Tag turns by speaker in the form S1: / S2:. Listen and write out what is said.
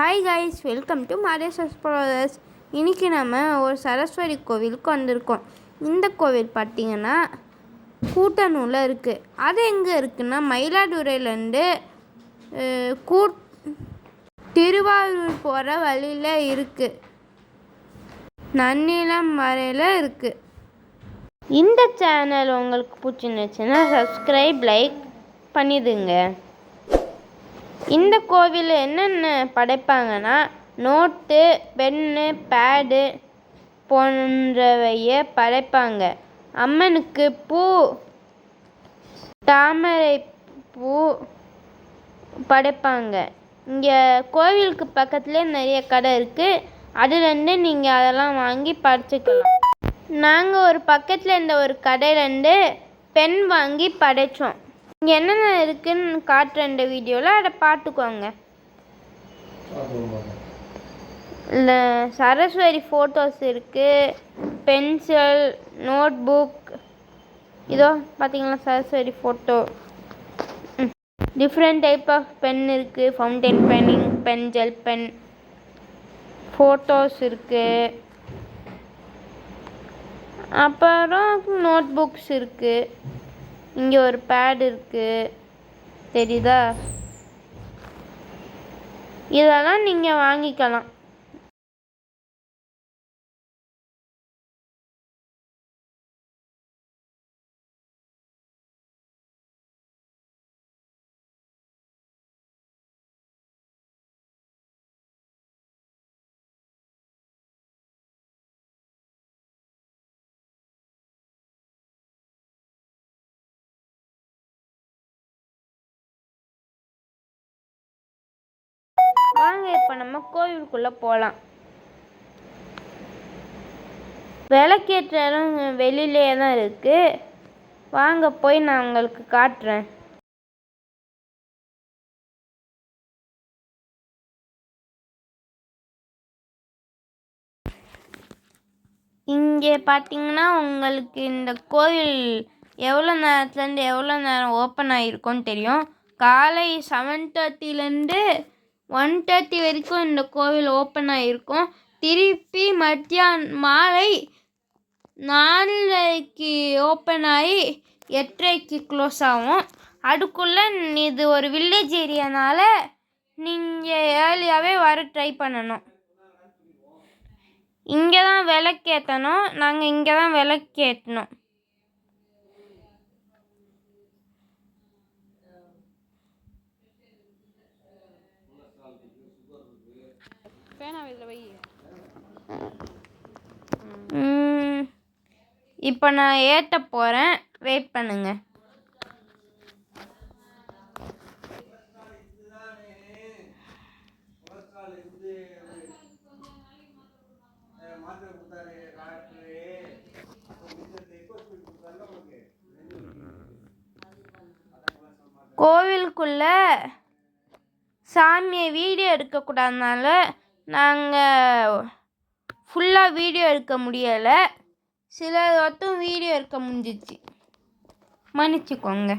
S1: Hi guys welcome to Mathesh explorers இன்றைக்கி நம்ம ஒரு சரஸ்வதி கோவிலுக்கு வந்திருக்கோம். இந்த கோவில் பார்த்திங்கன்னா கூட்டனூரில் இருக்குது அது எங்கே இருக்குன்னா மயிலாடுதுறையிலேருந்து கூ திருவாரூர் போகிற வழியில் இருக்குது நன்னிலம் வரையில் இருக்குது இந்த சேனல் உங்களுக்கு பிடிச்சிருந்துச்சுன்னா சப்ஸ்கிரைப் லைக் பண்ணிடுங்க. இந்த கோவிலில் என்னென்ன படைப்பாங்கன்னா நோட்டு பென்னு பேடு போன்றவைய படைப்பாங்க. அம்மனுக்கு பூ தாமரை பூ படைப்பாங்க. இங்கே கோவிலுக்கு பக்கத்துலேயே நிறைய கடை இருக்குது அதுலேருந்து நீங்கள் அதெல்லாம் வாங்கி படைச்சிக்கலாம். நாங்கள் ஒரு பக்கத்தில் இருந்த ஒரு கடையிலேருந்து பெண் வாங்கி படைத்தோம் இங்கே என்னென்ன இருக்குன்னு காட்டுற இந்த வீடியோவில் அதை பார்த்துக்கோங்க இல்லை சரஸ்வதி ஃபோட்டோஸ் இருக்குது பென்சில் நோட் புக் இதோ பார்த்தீங்களா Saraswati photo different type of pen இருக்குது fountain pen ink pen gel pen photos இருக்குது அப்புறம் நோட் புக்ஸ் இருக்குது இங்கே ஒரு பேட் இருக்குது தெரியுதா? இதெல்லாம் நீங்கள் வாங்கிக்கலாம். வாங்க இப்போ நம்ம கோவிலுக்குள்ளே போகலாம் விளக்கேற்ற இடம் வெளியிலே தான் இருக்குது வாங்க போய் நான் உங்களுக்கு காட்டுறேன். இங்கே பார்த்தீங்கன்னா உங்களுக்கு இந்த கோவில் எவ்வளோ நேரத்துலேருந்து எவ்வளோ நேரம் ஓப்பன் ஆகிருக்கும்னு தெரியும். காலை செவன் தேர்ட்டிலேருந்து ஒன் தேர்ட்டி வரைக்கும் இந்த கோவில் ஓப்பன் இருக்கும் திருப்பி மத்தியான் மாலை நாலரைக்கு ஓப்பன் ஆகி எட்டரைக்கு க்ளோஸ் ஆகும். அதுக்குள்ளே இது ஒரு வில்லேஜ் ஏரியானால நீங்கள் ஏர்லியாகவே வர ட்ரை பண்ணணும். இங்கே தான் விளக்கேற்றணும் நாங்கள் இங்கே தான் விளக்கேற்றணும் இப்போ நான் ஏற்ற போகிறேன் வெயிட் பண்ணுங்க. கோவிலுக்குள்ள சாமியை வீடியோ எடுக்கக்கூடாதுனால நாங்கள் ஃபுல்லாக வீடியோ எடுக்க முடியலை. சில மட்டும் வீடியோ எடுக்க முடிஞ்சிச்சு. மன்னிச்சுக்கோங்க.